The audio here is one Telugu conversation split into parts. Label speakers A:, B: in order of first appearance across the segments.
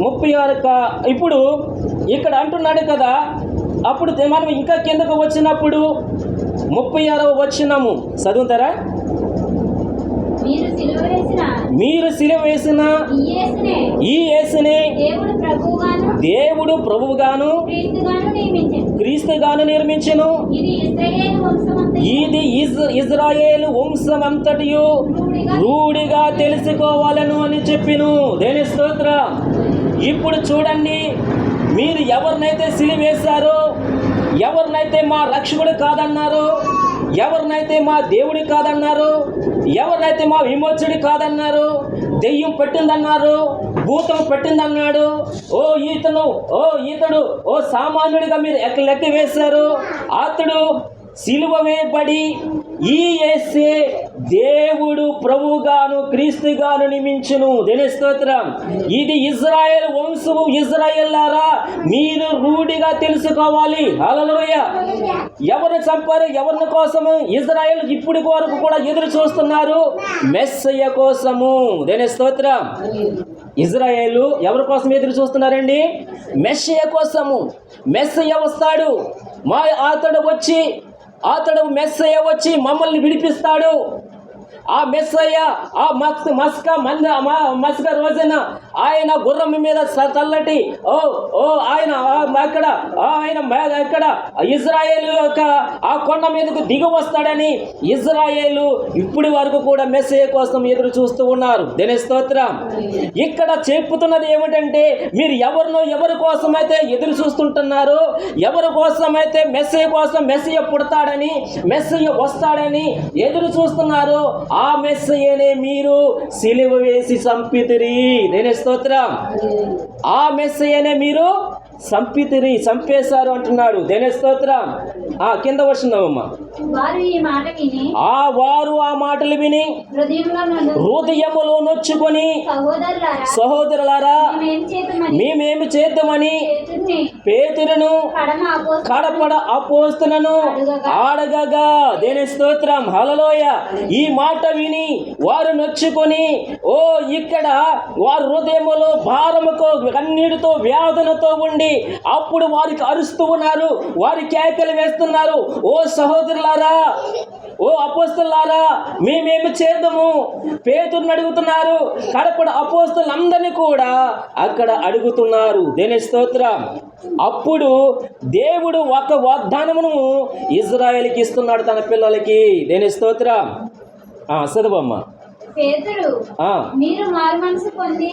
A: ముప్పై ఆరు ఇప్పుడు ఇక్కడ అంటున్నాడు కదా అప్పుడు మనం ఇంకా కిందకు వచ్చినప్పుడు ముప్పై ఆరవ వచ్చినాము చదువుతారా?
B: మీరు సిలువ వేసిన ఈ యేసుని దేవుడు ప్రభువుగాను క్రీస్తుగాను
A: నిర్మించెను.
B: ఇది
A: ఇజ్రాయేలు వంశమంతటియు
B: రూఢిగా
A: రూఢిగా తెలుసుకోవాలను అని చెప్పిను. దేని స్తోత్రం? ఇప్పుడు చూడండి మీరు ఎవరినైతే సిలివేశారో ఎవరినైతే మా రక్షకుడు కాదన్నారో ఎవరినైతే మా దేవుడి కాదన్నారు ఎవరినైతే మా విమోచుడి కాదన్నారు దెయ్యం పెట్టిందన్నారు భూతం పెట్టిందన్నాడు ఓ ఈతను ఓ ఈతడు ఓ సామాన్యుడిగా మీరు ఎక్క లెక్క వేశారు అతడు సిలువ వేయబడి ఈ యేసే దేవుడు ప్రభుగాను క్రీస్తుగాను నియమించును. దేని స్తోత్రం. ఇది ఇజ్రాయెల్ వంశము ఇజ్రాయెల్లారా? మీరు రూఢిగా తెలుసుకోవాలి. అలలోయ ఎవరిని చంపారు ఎవరిని కోసము? ఇజ్రాయెల్ ఇప్పుడు వరకు కూడా ఎదురు చూస్తున్నారు. మెస్సయ్య కోసము. దేని స్తోత్రం. ఇజ్రాయేల్ ఎవరి కోసం ఎదురు చూస్తున్నారండి? మెస్సయ్య కోసము. మెస్సయ్య వస్తాడు. మా అతడు వచ్చి అతడు మెస్సయ్య వచ్చి మమ్మల్ని విడిపిస్తాడు. ఆ మెస్సయ్య ఆ మస్క మస్క మంద మస్క రోజున ఆయన గుర్రం మీద చల్లటి ఓ ఓ ఆయన అక్కడ ఆయన మే- అక్కడ ఇజ్రాయేల్ యొక్క ఆ కొండ మీదకు దిగి వస్తాడని ఇజ్రాయేలు ఇప్పటి వరకు కూడా మెస్సయ్య కోసం ఎదురు చూస్తూ ఉన్నారు. దేని స్తోత్రం. ఇక్కడ చెప్పుతున్నది ఏమిటంటే మీరు ఎవరినో ఎవరి కోసమైతే ఎదురు చూస్తుంటున్నారు ఎవరి కోసమైతే మెస్సయ్య కోసం మెస్సయ్య పుడతాడని మెస్సయ్య వస్తాడని ఎదురు చూస్తున్నారు ఆ మెస్సయ్యనే మీరు సిలువ వేసి చంపితిరి. నేనే స్తోత్రం. ఆ మెస్సయ్యనే మీరు చంపితిరి చంపేశారు అంటున్నాడు. దేని స్తోత్రం? ఆ కింద వస్తున్నామమ్మా ఆ వారు ఆ మాటలు విని హృదయములో నొచ్చుకొని
B: సహోదరులారా
A: మేమేమి చేద్దామని
B: పేతుర్ని
A: కడపడ అపోస్తులను ఆడగగా దేని స్తోత్రం? హలలోయ ఈ మాట విని వారు నొచ్చుకొని ఓ ఇక్కడ వారు హృదయములో భారముతో కన్నీటితో వేదనతో ఉండి అప్పుడు వారికి అరుస్తూ ఉన్నారు. వారి కేకలు వేస్తున్నారు. ఓ సహోదరులారా ఓ అపోస్తులారా మేమేమి చేద్దాము? పేతుర్ని అడుగుతున్నారు. కడపడ అపోస్తులందరినీ కూడా అక్కడ అడుగుతున్నారు. దేని స్తోత్రం? అప్పుడు దేవుడు ఒక వాగ్దానమును ఇజ్రాయెల్కి ఇస్తున్నాడు తన పిల్లలకి. దేని స్తోత్రం? ఆ, చదువమ్మ.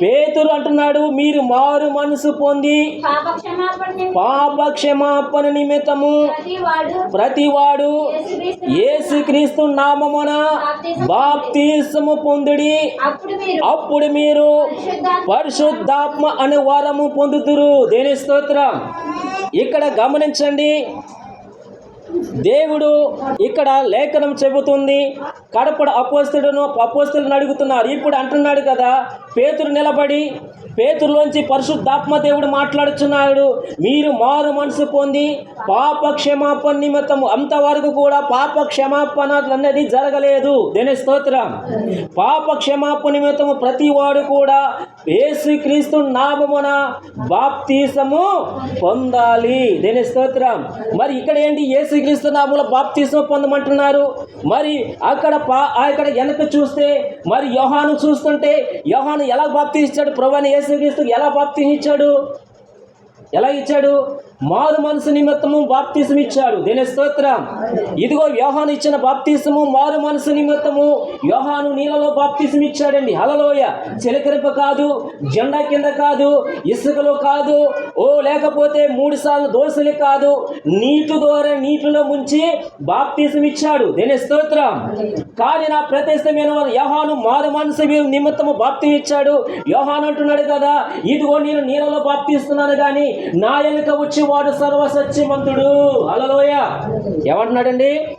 B: పేతురు
A: అంటున్నాడు మీరు మారు మనసు పొంది.
B: పాప క్షమాపణ
A: నిమిత్తము
B: ప్రతి వాడు
A: ప్రతివాడు
B: యేసుక్రీస్తు
A: నామమున బాప్తిసము పొందుడి.
B: అప్పుడు మీరు పరిశుద్ధాత్మ
A: అనే వరము పొందుతురు. దేని స్తోత్రం? ఇక్కడ గమనించండి. దేవుడు ఇక్కడ లేఖనం చెబుతుంది కడపడ అపోస్తుడును అపోస్తులను అడుగుతున్నారు. ఇప్పుడు అంటున్నాడు కదా పేతురు నిలబడి పేతురులోంచి పరిశుద్ధాత్మ దేవుడు మాట్లాడుచున్నాడు. మీరు మారు మనసు పొంది పాప క్షమాపణ నిమిత్తం అంతవరకు కూడా పాప క్షమాపణ అన్నది జరగలేదు. దేని స్తోత్రం? పాప క్షమాపణ నిమిత్తము ప్రతి వాడు కూడా యేసుక్రీస్తు నామమున బాప్తీసము పొందాలి. దేని స్తోత్రం? మరి ఇక్కడ ఏంటి యేసుక్రీస్తు నామముల బాప్తీసం పొందమంటున్నారు? మరి అక్కడ పా అక్కడ వెనక చూస్తే మరి యోహాను చూస్తుంటే యోహాను ఎలా బాప్తీ ఇచ్చాడు ప్రభాని యేసుక్రీస్తు ఎలా బాప్తీ ఎలా ఇచ్చాడు? మారు మనసు నిమిత్తము బాప్తీసం ఇచ్చాడు దేని స్తోత్రం. ఇదిగో వ్యూహాను ఇచ్చిన బాప్తీసము మారు మనసు నిమిత్తము వ్యూహాను నీళ్ళలో బాప్తీసం ఇచ్చాడండి హలలోయ చిలకరింప కాదు జెండా కింద కాదు ఇసుకలో కాదు ఓ లేకపోతే మూడు సార్లు దోశలు కాదు. నీటి ద్వారా నీటిలో ముంచి బాప్తీసం ఇచ్చాడు. దేని స్తోత్రం? కానీ నా ప్రతిష్టమైన యోహాను మారు మనసు నిమిత్తము బాప్తి ఇచ్చాడు. యోహాను అంటున్నాడు కదా ఇదిగో నేను నీళ్ళలో బాప్తిస్తున్నాను కానీ నా వెనుక వచ్చి వాడు సర్వసత్యమంతుడు. అలలోయ ఏమంటున్నాడండి?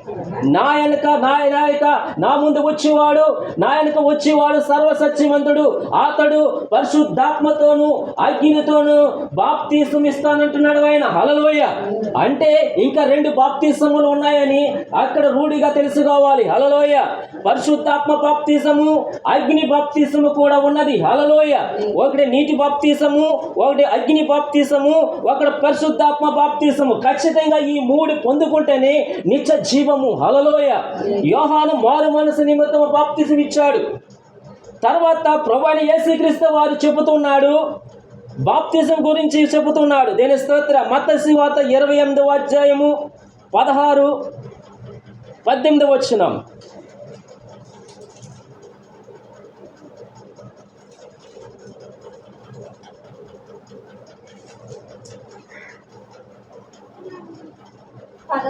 A: నా వెనక నా నాయక నా ముందు వచ్చేవాడు నా వెనక వచ్చేవాడు సర్వసత్యవంతుడు అతడు పరిశుద్ధాత్మతోను అగ్నితోను బాప్తీసం ఇస్తానంటున్నాడు ఆయన. హలలోయ అంటే ఇంకా రెండు బాప్తీసములు ఉన్నాయని అక్కడ రూఢిగా తెలుసుకోవాలి హలలోయ పరిశుద్ధాత్మ బాప్తీసము అగ్ని బాప్తీసము కూడా ఉన్నది. హలలోయ ఒకటి నీటి బాప్తీసము ఒకటి అగ్ని బాప్తీసము ఒకటి పరిశుద్ధాత్మ బాప్తీసము. ఖచ్చితంగా ఈ మూడు పొందుకుంటేనే నిత్య జీవము. హలలోయ యోహాను మారు మనసు నిమిత్తం బాప్తిజం ఇచ్చాడు తర్వాత ప్రభాని యేసుక్రీస్తు వారు చెబుతున్నాడు బాప్తిజం గురించి చెబుతున్నాడు. దేని స్తోత్ర మత్తసి వాత ఇరవై ఎనిమిదవ అధ్యాయము పదహారు పద్దెనిమిది వచ్చినాం
B: పద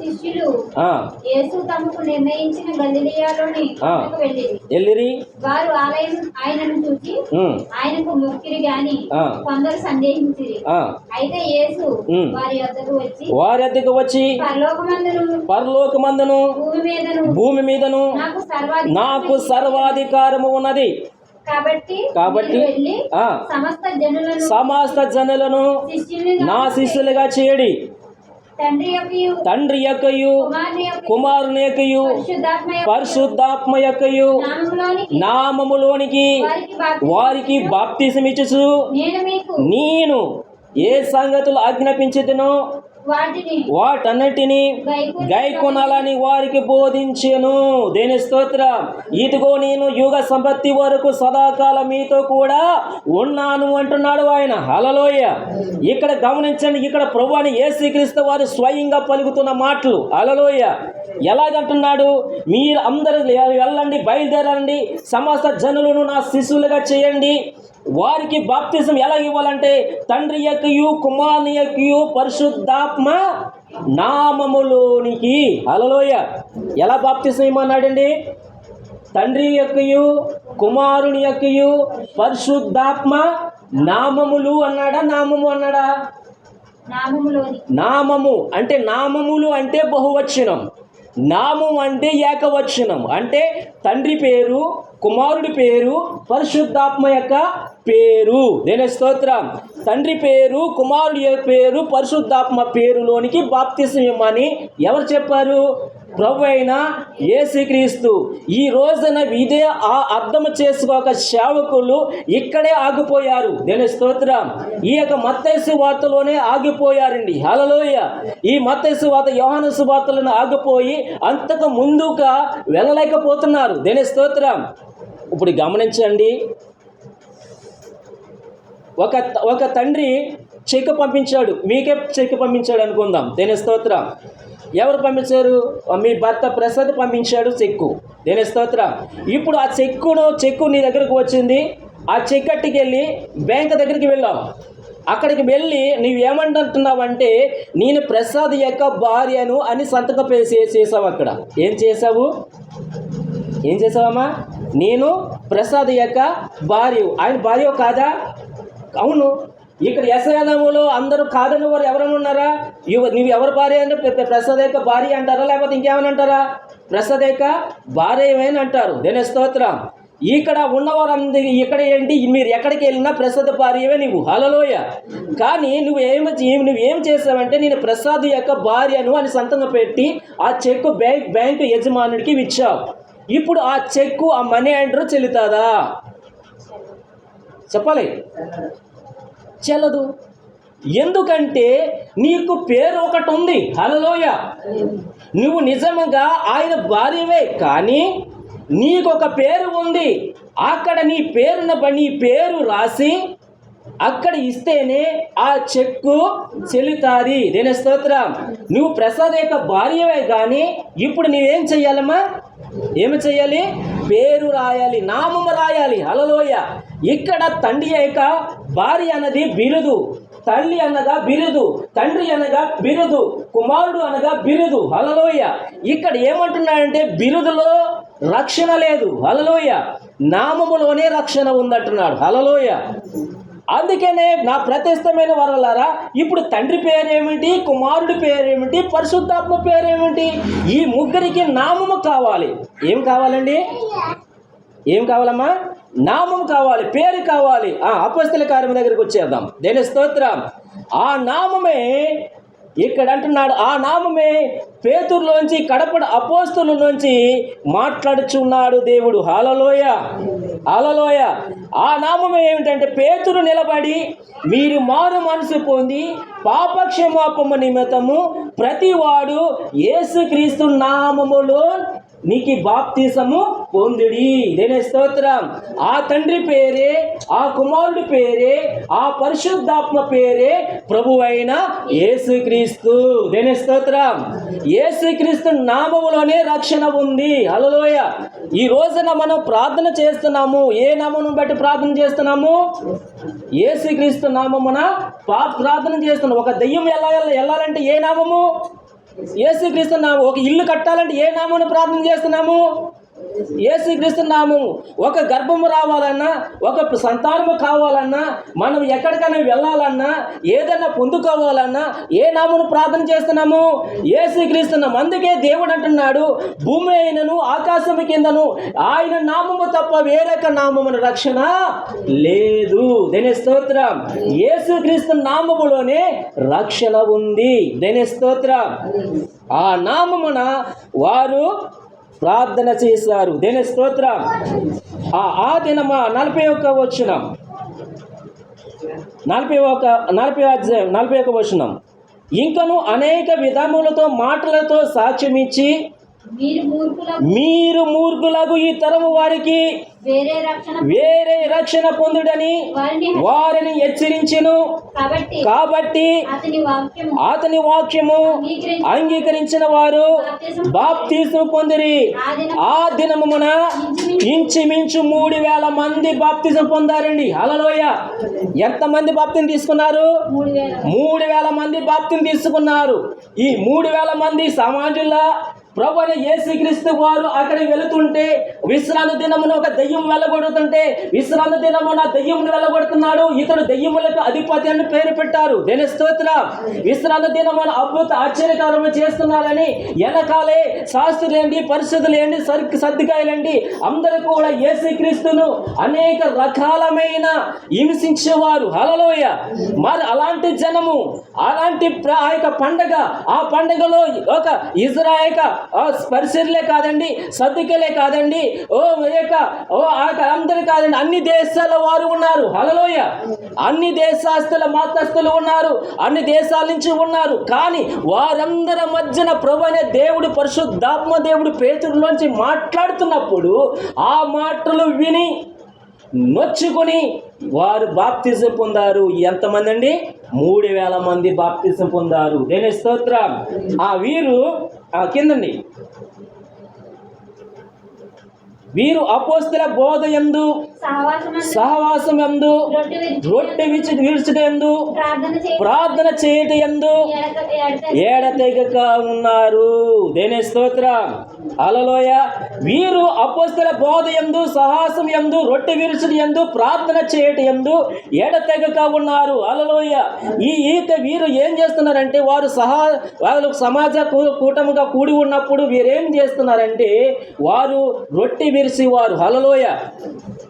B: శిష్యులు
A: ఆ,
B: యేసు తమకు నిర్ణయించిన గలిలియాలోని
A: ఆ.
B: కొండకు వెళ్ళిరి. వారు ఆలయం ఆయనను చూసి ఆయనకు మొక్కిరి గాని. కొందరు సందేహించిరి. అయితే యేసు. వారి వద్దకు వచ్చి
A: వారి అద్దెకు వచ్చి
B: పరలోకమందును
A: పరలోకమందును
B: భూమి మీదను
A: భూమి మీదను
B: నాకు సర్వాధికారం
A: నాకు సర్వాధికారము ఉన్నది.
B: కాబట్టి
A: కాబట్టి
B: సమస్త జనులను
A: నా శిష్యులుగా చేయడి.
B: తండ్రి యొక్కయు కుమారుని యొక్క
A: కుమారుని యొక్కయు
B: పరిశుద్ధాత్మ యొక్క
A: పరిశుద్ధాత్మ యొక్కయు
B: నామములోనికి వారికి బాప్తిసం
A: వారికి బాప్తిసమిచ్చుచు
B: నేను
A: ఏ సంగతులు ఆజ్ఞాపించుతునో
B: వాటిని
A: వాటన్నిటిని
B: గైకొన-
A: గైకొనాలని వారికి బోధించెను. దేని స్తోత్రం? ఇదిగో నేను యుగ సంపత్తి వరకు సదాకాలం మీతో కూడా ఉన్నాను అంటున్నాడు ఆయన. హలలోయ ఇక్కడ గమనించండి ఇక్కడ ప్రభు అని యేసుక్రీస్తు వారు స్వయంగా పలుకుతున్న మాటలు. హలలోయ ఎలాగంటున్నాడు? మీరు అందరూ వెళ్ళండి బయలుదేరండి సమస్త జనులను నా శిష్యులుగా చేయండి. వారికి బాప్తిజం ఎలా ఇవ్వాలంటే తండ్రి యొక్కయు కుమారుని యొక్కయు పరిశుద్ధాత్మ నామములోనికి అలలోయ ఎలా బాప్తిజం ఇవ్వమన్నాడండి? తండ్రి యొక్కయు కుమారుని యొక్కయు పరిశుద్ధాత్మ నామములు అన్నాడా నామము అన్నాడా? నామము. అంటే నామములు అంటే బహువచనం. నామం అంటే ఏకవచనం. అంటే తండ్రి పేరు కుమారుడి పేరు పరిశుద్ధాత్మ యొక్క పేరు. దేని స్తోత్రం. తండ్రి పేరు కుమారుడి యొక్క పేరు పరిశుద్ధాత్మ పేరులోనికి బాప్తిసం ఇవ్వమని ఎవరు చెప్పారు? ప్రభు అయిన ఏసుక్రీస్తు ఈ రోజున ఇదే ఆ అర్థం చేసుకోక సేవకులు ఇక్కడే ఆగిపోయారు. దేని స్తోత్రం. ఈ యొక్క మత్తైసు వార్తలోనే ఆగిపోయారండి. హలలోయ ఈ మత్తైసు వార్త యోహాను సువార్తలను ఆగిపోయి అంతకు ముందుగా వెళ్ళలేకపోతున్నారు. దేని స్తోత్రం. ఇప్పుడు గమనించండి. ఒక ఒక తండ్రి చెక్ పంపించాడు. మీకే చెక్ పంపించాడు అనుకుందాం. దేని స్తోత్రం. ఎవరు పంపించారు? మీ భర్త ప్రసాద్ పంపించాడు చెక్కు. దేని స్తోత్రం. ఇప్పుడు ఆ చెక్కును చెక్కు నీ దగ్గరకు వచ్చింది. ఆ చెక్ అట్టుకెళ్ళి బ్యాంక్ దగ్గరికి వెళ్ళావు అక్కడికి వెళ్ళి నువ్వు ఏమంటున్నావంటే నేను ప్రసాద్ యొక్క భార్యను అని సంతకం చేసావు అక్కడ. ఏం చేసావు ఏం చేసావమ్మా నేను ప్రసాద్ యొక్క భార్య ఆయన భార్య కాదా? అవును. ఇక్కడ యశయాదములో అందరూ కాదని వారు ఎవరైనా ఉన్నారా? నువ్వు ఎవరు భార్య అంటే ప్ర- ప్రసాద్ యొక్క భార్య అంటారా? లేకపోతే ఇంకేమని అంటారా? ప్రసాద్ యొక్క భార్య అంటారు? దేని స్తోత్రం? ఇక్కడ ఉన్నవారందరి ఇక్కడ ఏంటి? మీరు ఎక్కడికి వెళ్ళినా ప్రసాద్ భార్యవే నువ్వు హలలోయ కానీ నువ్వు ఏమి నువ్వు ఏం చేసావంటే నేను ప్రసాద్ యొక్క భార్యను అని సంతకం పెట్టి ఆ చెక్కు బ్యాంక్ బ్యాంకు యజమానుడికి ఇచ్చావు. ఇప్పుడు ఆ చెక్కు ఆ మనీ ఆర్డర్ చెల్లుతుందా? చెప్పాలి. చెల్లదు. ఎందుకంటే నీకు పేరు ఒకటి ఉంది. హలలోయ నువ్వు నిజంగా ఆయన భార్యవే కానీ నీకు ఒక పేరు ఉంది. అక్కడ నీ పేరున నీ పేరు రాసి అక్కడ ఇస్తేనే ఆ చెక్కు చెల్లుతుంది. దేని స్తోత్రం. నువ్వు ప్రసాద్ యొక్క భార్యవే కానీ ఇప్పుడు నువ్వేం చెయ్యాలమ్మా? ఏమి చెయ్యాలి? పేరు రాయాలి నామము రాయాలి. అలలోయ ఇక్కడ తండ్రి యొక్క భార్య అన్నది బిరుదు తల్లి అనగా బిరుదు తండ్రి అనగా బిరుదు కుమారుడు అనగా బిరుదు. అలలోయ ఇక్కడ ఏమంటున్నాడంటే బిరుదులో రక్షణ లేదు. హలలోయ నామములోనే రక్షణ ఉందంటున్నాడు. హలలోయ అందుకనే నా ప్రతిష్టమైన వరలారా ఇప్పుడు తండ్రి పేరేమిటి కుమారుడి పేరేమిటి పరిశుద్ధాత్మ పేరేమిటి ఈ ముగ్గురికి నామము కావాలి. ఏం కావాలండి? ఏం కావాలమ్మా? నామం కావాలి పేరు కావాలి. ఆ అపస్తుల కార్యం దగ్గరికి వచ్చేద్దాం. దేని స్తోత్రం. ఆ నామమే ఇక్కడ అంటున్నాడు ఆ నామమే పేతుర్లోంచి కడపడ అపోస్తులలోంచి మాట్లాడుచున్నాడు దేవుడు. హాలలోయ. హాలలోయ. ఆ నామమే ఏమిటంటే పేతురు నిలబడి మీరు మారు మనసు పొంది పాపక్షమాపము నిమిత్తము ప్రతివాడు యేసుక్రీస్తు నామములో నీకు బాప్తీసము పొందిడి. ఇదేనే స్తోత్రం. ఆ తండ్రి పేరే ఆ కుమారుడి పేరే ఆ పరిశుద్ధాత్మ పేరే ప్రభు అయిన యేసుక్రీస్తు. దేనే స్తోత్రం. యేసుక్రీస్తు నామములోనే రక్షణ ఉంది. హల్లెలూయ. ఈ రోజున మనం ప్రార్థన చేస్తున్నాము. ఏ నామమును బట్టి ప్రార్థన చేస్తున్నాము? యేసుక్రీస్తు నామమున ప్రార్థన చేస్తున్నాం ఒక దెయ్యం ఎలా వెళ్ళాలంటే ఏ నామము? ఏసుక్రీస్తు నామం ఒక ఇల్లు కట్టాలంటే ఏ నామమును ప్రార్థన చేస్తున్నాము? ఏసుక్రీస్తు నామము. ఒక గర్భము రావాలన్నా ఒక సంతానము కావాలన్నా మనం ఎక్కడికైనా వెళ్ళాలన్నా ఏదైనా పొందుకోవాలన్నా ఏ నామను ప్రార్థన చేస్తున్నాము? యేసుక్రీస్తు నామం. అందుకే దేవుడు అంటున్నాడు భూమి అయినను ఆకాశము కిందను ఆయన నామము తప్ప వేరొక నామమున రక్షణ లేదు. దేని స్తోత్రం. ఏసుక్రీస్తు నామములోనే రక్షణ ఉంది. దేని స్తోత్రం. ఆ నామమున వారు ప్రార్థన చేశారు. దేని స్తోత్రం? ఆ ఆ దినమా నలభై ఒక్క వచ్చిన నలభై ఒక నలభై అధ్యాయం నలభై ఒక వచనం. ఇంకను అనేక విధములతో మాటలతో సాక్ష్యం ఇచ్చి
B: మీరు మూర్ఖుల
A: మీరు మూర్ఖులకు ఈ తరము వారికి
B: వేరే రక్షణ
A: పొందుడని
B: వారిని
A: హెచ్చరించెను.
B: కాబట్టి అతని వాక్యము
A: అంగీకరించిన వారు బాప్తీసం పొందిరి.
B: ఆ దినం
A: ఆ దినమున ఇంచుమించు మూడు వేల మంది బాప్తిజం పొందారండి. హలలోయ ఎంతమంది బాప్తిని తీసుకున్నారు?
B: మూడు వేల.
A: మంది బాప్తిని తీసుకున్నారు. ఈ మూడు వేల మంది సమాజంలో ప్రభు అయిన యేసుక్రీస్తు వారు అక్కడికి వెళుతుంటే విశ్రాంతి దినమున ఒక దెయ్యం వెళ్ళగొడుతుంటే విశ్రాంతి దినమున దెయ్యమును వెళ్ళగొడుతున్నాడు. ఇతడు దెయ్యములకు అధిపతి అని పేరు పెట్టారు. దేని స్తోత్ర? విశ్రాంతి దినమున అద్భుత ఆశ్చర్యకారము చేస్తున్నారని వెనకాలే శాస్త్రులేండి పరిస్థితులేండి సర్కి సర్దికాయలండి అందరూ కూడా యేసుక్రీస్తును అనేక రకాలమైన హింసించేవారు. హలలోయ మరి అలాంటి జనము అలాంటి ఆ యొక్క పండగ ఆ పండగలో ఒక ఇజ్రాయక పరిసరలే కాదండి సర్దికలే కాదండి ఓ యొక్క ఓ ఆ యొక్క అందరు కాదండి అన్ని దేశాల వారు ఉన్నారు. హలలోయ అన్ని దేశాస్తుల మతస్థులు ఉన్నారు అన్ని దేశాల నుంచి ఉన్నారు. కానీ వారందరి మధ్యన ప్రభు అనే దేవుడు పరిశుద్ధాత్మ దేవుడు పేతుడిలోంచి మాట్లాడుతున్నప్పుడు ఆ మాటలు విని నొచ్చుకొని వారు బాప్తిజం పొందారు. ఎంతమంది అండి మూడు వేల మంది బాప్తిసం పొందారు. దేని స్తోత్రం. ఆ వీరు ఆ కిందండి వీరు అపోస్తుల బోధ ఎందు
B: సహవాసం
A: ఎందు
B: రొట్టె
A: విచి విరుచుట ఎందు
B: ప్రార్థన చేయ
A: ప్రార్థన చేయట ఎందు ఏడతెగక. ఉన్నారు. దేని స్తోత్రం? అలలోయ వీరు అపోస్తల బోధ ఎందు సహాసం ఎందు రొట్టె విరుచుడు ఎందు ప్రార్థన చేయట ఎందు ఎడతెగక ఉన్నారు. అలలోయ ఈ ఈత వీరు ఏం చేస్తున్నారంటే వారు సహా వాళ్ళు సమాజ కూటమిగా కూడి ఉన్నప్పుడు వీరేం చేస్తున్నారంటే వారు రొట్టె విరిసి వారు. హలలోయ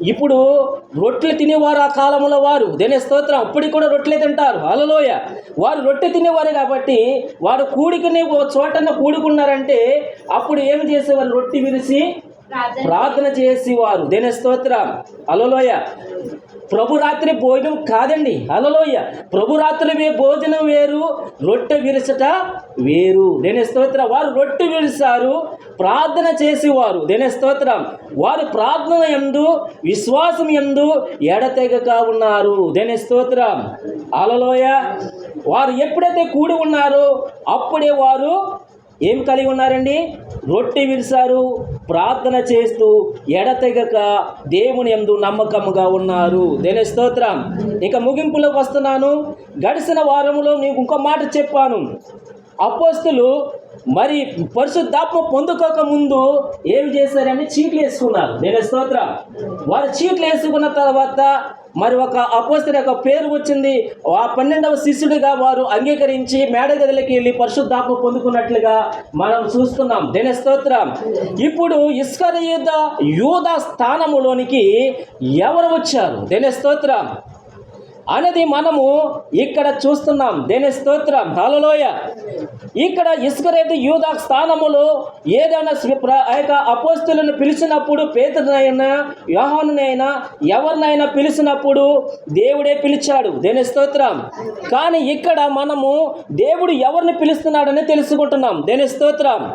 A: ఇప్పుడు రొట్టెలు తినేవారు ఆ కాలంలో వారు. దేని స్తోత్రం? అప్పటికి కూడా రొట్టెలే తింటారు. హలలోయ వారు రొట్టె తినేవారు కాబట్టి వారు కూడుకునే చోటన కూడుకున్నారంటే అప్పుడు ఏమి చేసేవారు? రొట్టె విరిసి
B: ప్రార్థన
A: చేసేవారు. దేని స్తోత్రం? అలలోయ ప్రభు రాత్రి భోజనం కాదండి. అలలోయ ప్రభు రాత్రి వే భోజనం వేరు రొట్టె విరసట వేరు. దేని స్తోత్రం? వారు రొట్టె విరిసారు ప్రార్థన చేసేవారు. దేని స్తోత్రం? వారు ప్రార్థన ఎందు విశ్వాసం ఎందు ఎడతెగక ఉన్నారు. దేని స్తోత్రం? అలలోయ వారు ఎప్పుడైతే కూడి ఉన్నారో అప్పుడే వారు ఏం కలిగి ఉన్నారండి? రొట్టె విరిసారు ప్రార్థన చేస్తూ ఎడతెగక దేవుని ఎందు నమ్మకముగా ఉన్నారు. దేని స్తోత్రం. ఇక ముగింపులోకి వస్తున్నాను. గడిచిన వారంలో నీకు ఇంకో మాట చెప్పాను. అపోస్తులు మరి పరిశుద్ధాత్మ పొందుకోక ముందు ఏమి చేశారని చీట్లు వేసుకున్నారు. నేను స్తోత్రం. వారు చీట్లు వేసుకున్న తర్వాత మరి ఒక అపోస్తల యొక్క పేరు వచ్చింది. ఆ పన్నెండవ శిష్యుడిగా వారు అంగీకరించి మేడగదిలోకి వెళ్ళి పరిశుద్ధాత్మ పొందుకున్నట్లుగా మనం చూస్తున్నాం. దేని స్తోత్రం. ఇప్పుడు ఇస్కర యూద యూద స్థానములోనికి ఎవరు వచ్చారు? దేని స్తోత్రం. అనేది మనము ఇక్కడ చూస్తున్నాం. దేని స్తోత్రం? హలలోయ ఇక్కడ ఇస్కరేతు యూదా స్థానములో ఏదైనా ఆ యొక్క అపోస్తులను పిలిచినప్పుడు పేతునైనా యోహానునైనా ఎవరినైనా పిలిచినప్పుడు దేవుడే పిలిచాడు. దేని స్తోత్రం? కానీ ఇక్కడ మనము దేవుడు ఎవరిని పిలుస్తున్నాడని తెలుసుకుంటున్నాం. దేని స్తోత్రం?